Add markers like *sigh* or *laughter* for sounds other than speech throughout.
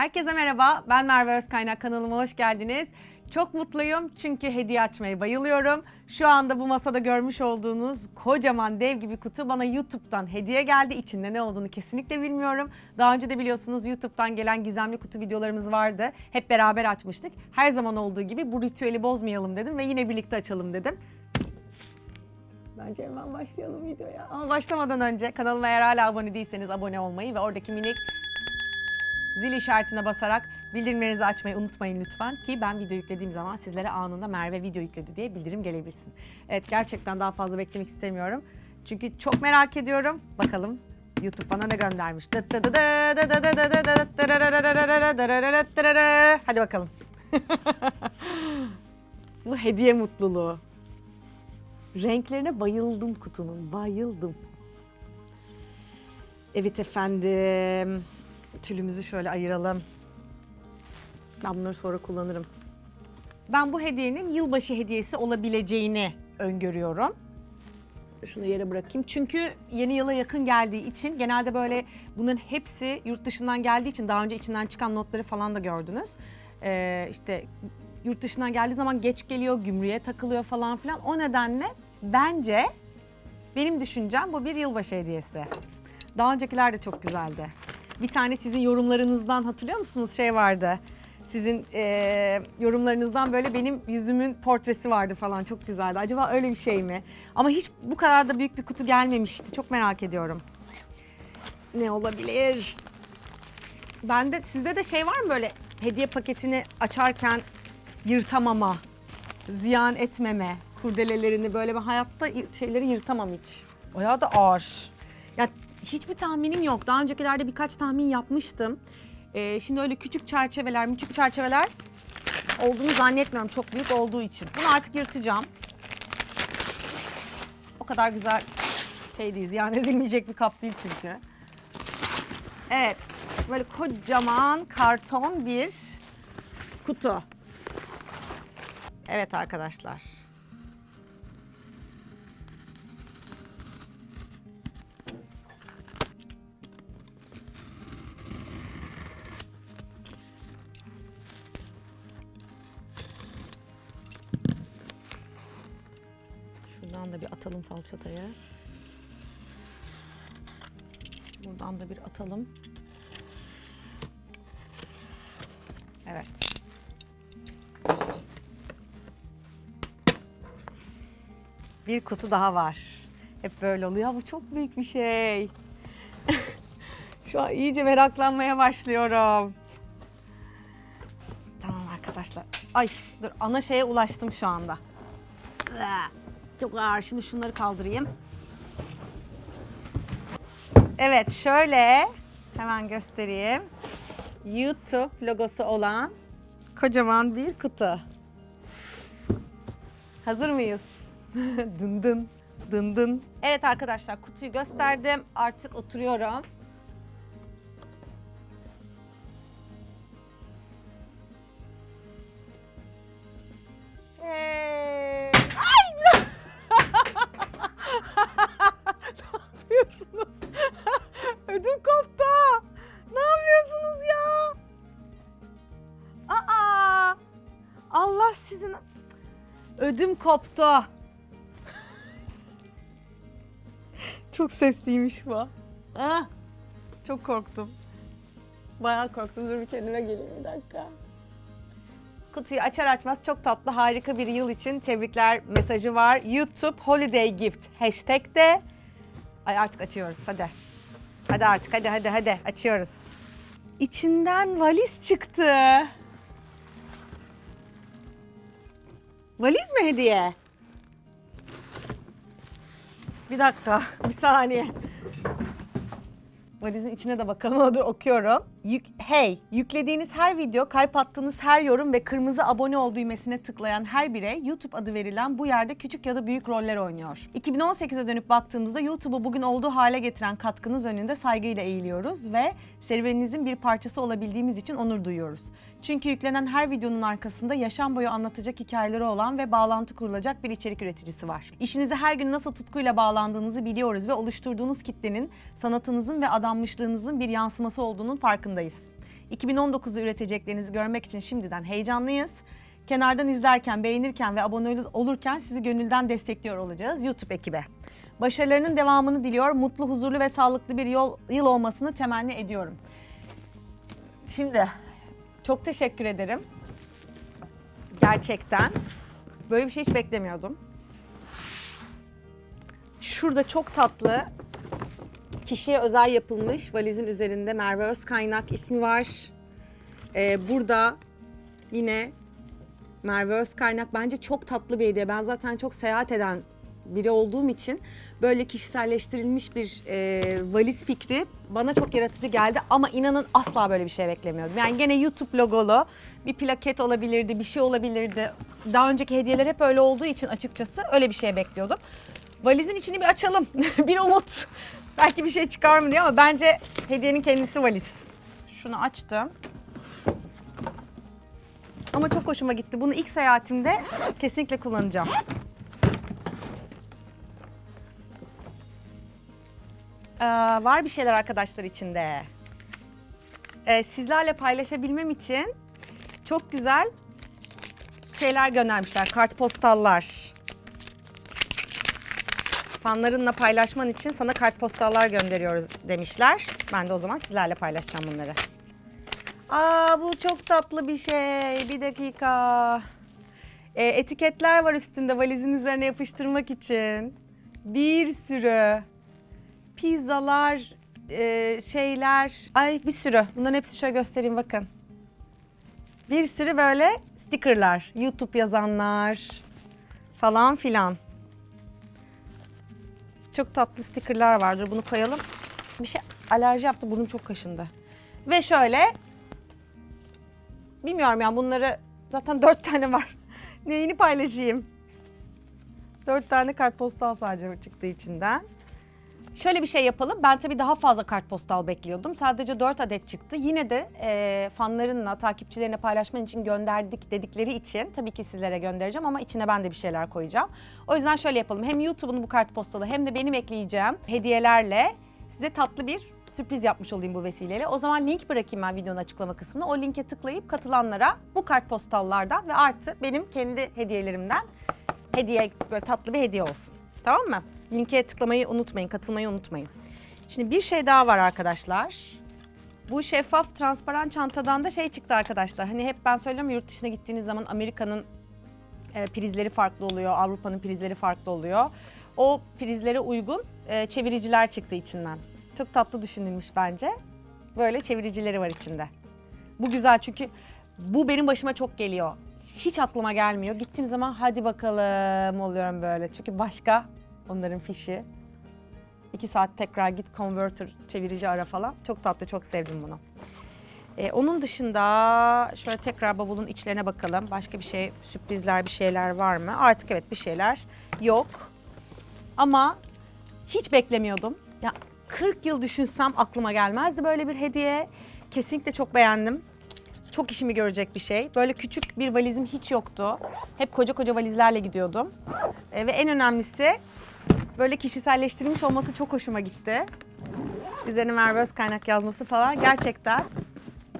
Herkese merhaba. Ben Merve Özkaynak kanalıma hoş geldiniz. Çok mutluyum çünkü hediye açmayı bayılıyorum. Şu anda bu masada görmüş olduğunuz kocaman dev gibi kutu bana YouTube'dan hediye geldi. İçinde ne olduğunu kesinlikle bilmiyorum. Daha önce de biliyorsunuz YouTube'dan gelen gizemli kutu videolarımız vardı. Hep beraber açmıştık. Her zaman olduğu gibi bu ritüeli bozmayalım dedim ve yine birlikte açalım dedim. Bence hemen başlayalım videoya. Ama başlamadan önce kanalıma eğer hala abone değilseniz abone olmayı ve oradaki minik zil işaretine basarak bildirimlerinizi açmayı unutmayın lütfen ki ben video yüklediğim zaman sizlere anında Merve video yükledi diye bildirim gelebilsin. Evet gerçekten daha fazla beklemek istemiyorum. Çünkü çok merak ediyorum. Bakalım YouTube bana ne göndermiş. Hadi bakalım. Bu hediye mutluluğu. Renklerine bayıldım kutunun. Bayıldım. Evet efendim. Tülümüzü şöyle ayıralım. Ben bunları sonra kullanırım. Ben bu hediyenin yılbaşı hediyesi olabileceğini öngörüyorum. Şunu yere bırakayım. Çünkü yeni yıla yakın geldiği için genelde böyle bunların hepsi yurt dışından geldiği için daha önce içinden çıkan notları falan da gördünüz. Ee, işte yurt dışından geldiği zaman geç geliyor, gümrüğe takılıyor falan filan. O nedenle bence benim düşüncem bu bir yılbaşı hediyesi. Daha öncekiler de çok güzeldi. Bir tane sizin yorumlarınızdan hatırlıyor musunuz şey vardı. Sizin eee, yorumlarınızdan böyle benim yüzümün portresi vardı falan çok güzeldi. Acaba öyle bir şey mi? Ama hiç bu kadar da büyük bir kutu gelmemişti. Çok merak ediyorum. Ne olabilir? Bende sizde de şey var mı böyle hediye paketini açarken yırtamama, ziyan etmeme, kurdelelerini böyle ben hayatta şeyleri yırtamam hiç. Bayağı da ağır. Hiçbir tahminim yok. Daha öncekelerde birkaç tahmin yapmıştım. Ee, şimdi öyle küçük çerçeveler, küçük çerçeveler olduğunu zannetmiyorum çok büyük olduğu için. Bunu artık yırtacağım. O kadar güzel şey değil, ziyan *laughs* edilmeyecek bir kap değil çünkü. Evet, böyle kocaman karton bir kutu. Evet arkadaşlar. Atalım falçataya. Buradan da bir atalım. Evet. Bir kutu daha var. Hep böyle oluyor. Bu çok büyük bir şey. *laughs* Şu an iyice meraklanmaya başlıyorum. Tamam arkadaşlar. Ay dur ana şeye ulaştım şu anda. Çok ağır. Şimdi şunları kaldırayım. Evet şöyle hemen göstereyim. YouTube logosu olan kocaman bir kutu. Hazır mıyız? *laughs* dın dın dın dın. Evet arkadaşlar kutuyu gösterdim. Artık oturuyorum. Ödüm koptu. Çok sesliymiş bu. Ah! Çok korktum. Bayağı korktum. Dur bir kendime geleyim bir dakika. Kutuyu açar açmaz çok tatlı harika bir yıl için tebrikler mesajı var. YouTube Holiday Gift hashtag de. Ay artık açıyoruz hadi. Hadi artık hadi hadi hadi açıyoruz. İçinden valiz çıktı. Valiz mi hediye? Bir dakika, *laughs* bir saniye. Valizin içine de bakalım. Dur okuyorum. Yük, hey, yüklediğiniz her video, kalp attığınız her yorum ve kırmızı abone ol düğmesine tıklayan her birey YouTube adı verilen bu yerde küçük ya da büyük roller oynuyor. 2018'e dönüp baktığımızda YouTube'u bugün olduğu hale getiren katkınız önünde saygıyla eğiliyoruz ve serüveninizin bir parçası olabildiğimiz için onur duyuyoruz. Çünkü yüklenen her videonun arkasında yaşam boyu anlatacak hikayeleri olan ve bağlantı kurulacak bir içerik üreticisi var. İşinize her gün nasıl tutkuyla bağlandığınızı biliyoruz ve oluşturduğunuz kitlenin sanatınızın ve adanmışlığınızın bir yansıması olduğunun farkındayız. 2019'da üreteceklerinizi görmek için şimdiden heyecanlıyız. Kenardan izlerken, beğenirken ve abone ol- olurken sizi gönülden destekliyor olacağız YouTube ekibe. Başarılarının devamını diliyor. Mutlu, huzurlu ve sağlıklı bir yol, yıl olmasını temenni ediyorum. Şimdi çok teşekkür ederim. Gerçekten. Böyle bir şey hiç beklemiyordum. Şurada çok tatlı kişiye özel yapılmış valizin üzerinde Merve Özkaynak ismi var. Ee, burada yine Merve Özkaynak bence çok tatlı bir hediye. Ben zaten çok seyahat eden biri olduğum için böyle kişiselleştirilmiş bir e, valiz fikri bana çok yaratıcı geldi ama inanın asla böyle bir şey beklemiyordum. Yani gene YouTube logolu bir plaket olabilirdi, bir şey olabilirdi. Daha önceki hediyeler hep öyle olduğu için açıkçası öyle bir şey bekliyordum. Valizin içini bir açalım. *laughs* bir umut. Belki bir şey çıkar mı diye ama bence hediyenin kendisi valiz. Şunu açtım. Ama çok hoşuma gitti. Bunu ilk seyahatimde kesinlikle kullanacağım. Ee, var bir şeyler arkadaşlar içinde. Ee, sizlerle paylaşabilmem için çok güzel şeyler göndermişler. Kartpostallar. Fanlarınla paylaşman için sana kartpostallar gönderiyoruz demişler. Ben de o zaman sizlerle paylaşacağım bunları. Aa bu çok tatlı bir şey. Bir dakika. Ee, etiketler var üstünde valizin üzerine yapıştırmak için. Bir sürü. Pizzalar, e, şeyler. Ay bir sürü. Bunların hepsi şöyle göstereyim bakın. Bir sürü böyle stickerlar. YouTube yazanlar falan filan. Çok tatlı stickerlar vardır. Bunu koyalım. Bir şey alerji yaptı. Burnum çok kaşındı. Ve şöyle bilmiyorum yani bunları zaten dört tane var. *laughs* Neyini paylaşayım? Dört tane kartpostal sadece çıktı içinden. Şöyle bir şey yapalım. Ben tabii daha fazla kartpostal bekliyordum. Sadece 4 adet çıktı. Yine de e, fanlarınla, takipçilerine paylaşman için gönderdik dedikleri için tabii ki sizlere göndereceğim ama içine ben de bir şeyler koyacağım. O yüzden şöyle yapalım. Hem YouTube'un bu kartpostalı hem de benim ekleyeceğim hediyelerle size tatlı bir sürpriz yapmış olayım bu vesileyle. O zaman link bırakayım ben videonun açıklama kısmına. O linke tıklayıp katılanlara bu kartpostallardan ve artı benim kendi hediyelerimden hediye böyle tatlı bir hediye olsun. Tamam mı? Linke tıklamayı unutmayın, katılmayı unutmayın. Şimdi bir şey daha var arkadaşlar. Bu şeffaf transparan çantadan da şey çıktı arkadaşlar. Hani hep ben söylüyorum yurt dışına gittiğiniz zaman Amerika'nın e, prizleri farklı oluyor, Avrupa'nın prizleri farklı oluyor. O prizlere uygun e, çeviriciler çıktı içinden. Çok tatlı düşünülmüş bence. Böyle çeviricileri var içinde. Bu güzel çünkü bu benim başıma çok geliyor. Hiç aklıma gelmiyor. Gittiğim zaman hadi bakalım oluyorum böyle. Çünkü başka onların fişi. İki saat tekrar git converter çevirici ara falan. Çok tatlı, çok sevdim bunu. Ee, onun dışında şöyle tekrar bavulun içlerine bakalım. Başka bir şey, sürprizler bir şeyler var mı? Artık evet bir şeyler yok. Ama hiç beklemiyordum. Ya 40 yıl düşünsem aklıma gelmezdi böyle bir hediye. Kesinlikle çok beğendim. Çok işimi görecek bir şey. Böyle küçük bir valizim hiç yoktu. Hep koca koca valizlerle gidiyordum. Ee, ve en önemlisi böyle kişiselleştirilmiş olması çok hoşuma gitti. Üzerine Merve Özkaynak yazması falan gerçekten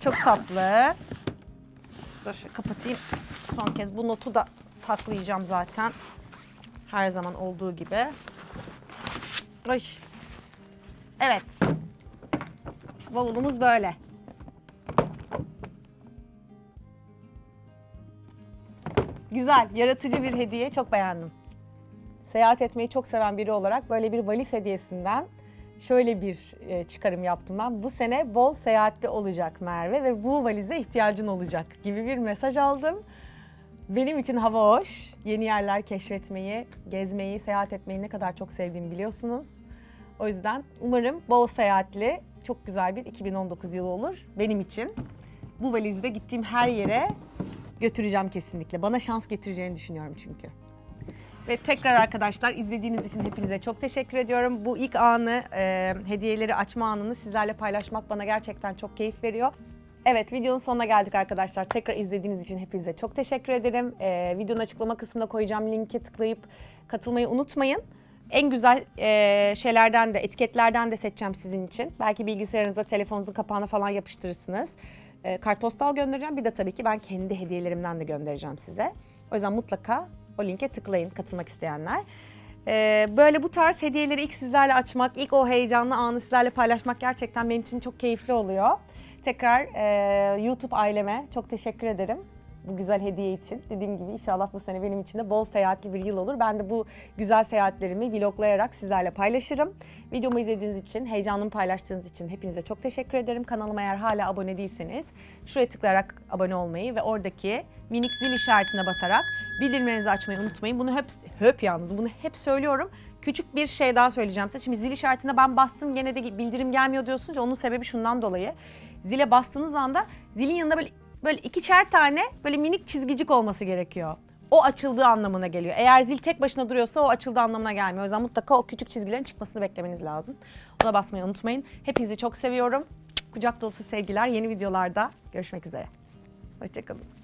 çok tatlı. Dur şöyle kapatayım. Son kez bu notu da saklayacağım zaten. Her zaman olduğu gibi. Ay. Evet. Bavulumuz böyle. Güzel, yaratıcı bir hediye. Çok beğendim. Seyahat etmeyi çok seven biri olarak böyle bir valiz hediyesinden şöyle bir e, çıkarım yaptım ben. Bu sene bol seyahatte olacak Merve ve bu valize ihtiyacın olacak gibi bir mesaj aldım. Benim için hava hoş. Yeni yerler keşfetmeyi, gezmeyi, seyahat etmeyi ne kadar çok sevdiğimi biliyorsunuz. O yüzden umarım bol seyahatli, çok güzel bir 2019 yılı olur benim için. Bu valizi de gittiğim her yere götüreceğim kesinlikle. Bana şans getireceğini düşünüyorum çünkü. Ve tekrar arkadaşlar izlediğiniz için hepinize çok teşekkür ediyorum. Bu ilk anı, e, hediyeleri açma anını sizlerle paylaşmak bana gerçekten çok keyif veriyor. Evet videonun sonuna geldik arkadaşlar. Tekrar izlediğiniz için hepinize çok teşekkür ederim. E, videonun açıklama kısmına koyacağım linke tıklayıp katılmayı unutmayın. En güzel e, şeylerden de, etiketlerden de seçeceğim sizin için. Belki bilgisayarınıza, telefonunuzun kapağına falan yapıştırırsınız. e, kartpostal göndereceğim. Bir de tabii ki ben kendi hediyelerimden de göndereceğim size. O yüzden mutlaka o linke tıklayın katılmak isteyenler. Ee, böyle bu tarz hediyeleri ilk sizlerle açmak, ilk o heyecanlı anı sizlerle paylaşmak gerçekten benim için çok keyifli oluyor. Tekrar e, YouTube aileme çok teşekkür ederim bu güzel hediye için. Dediğim gibi inşallah bu sene benim için de bol seyahatli bir yıl olur. Ben de bu güzel seyahatlerimi vloglayarak sizlerle paylaşırım. Videomu izlediğiniz için, heyecanımı paylaştığınız için hepinize çok teşekkür ederim. Kanalıma eğer hala abone değilseniz şuraya tıklayarak abone olmayı ve oradaki minik zil işaretine basarak bildirimlerinizi açmayı unutmayın. Bunu hep, hep yalnız bunu hep söylüyorum. Küçük bir şey daha söyleyeceğim size. Şimdi zil işaretine ben bastım gene de bildirim gelmiyor diyorsunuz ya onun sebebi şundan dolayı. Zile bastığınız anda zilin yanında böyle böyle ikişer tane böyle minik çizgicik olması gerekiyor. O açıldığı anlamına geliyor. Eğer zil tek başına duruyorsa o açıldığı anlamına gelmiyor. O yüzden mutlaka o küçük çizgilerin çıkmasını beklemeniz lazım. Ona basmayı unutmayın. Hepinizi çok seviyorum. Kucak dolusu sevgiler. Yeni videolarda görüşmek üzere. Hoşçakalın.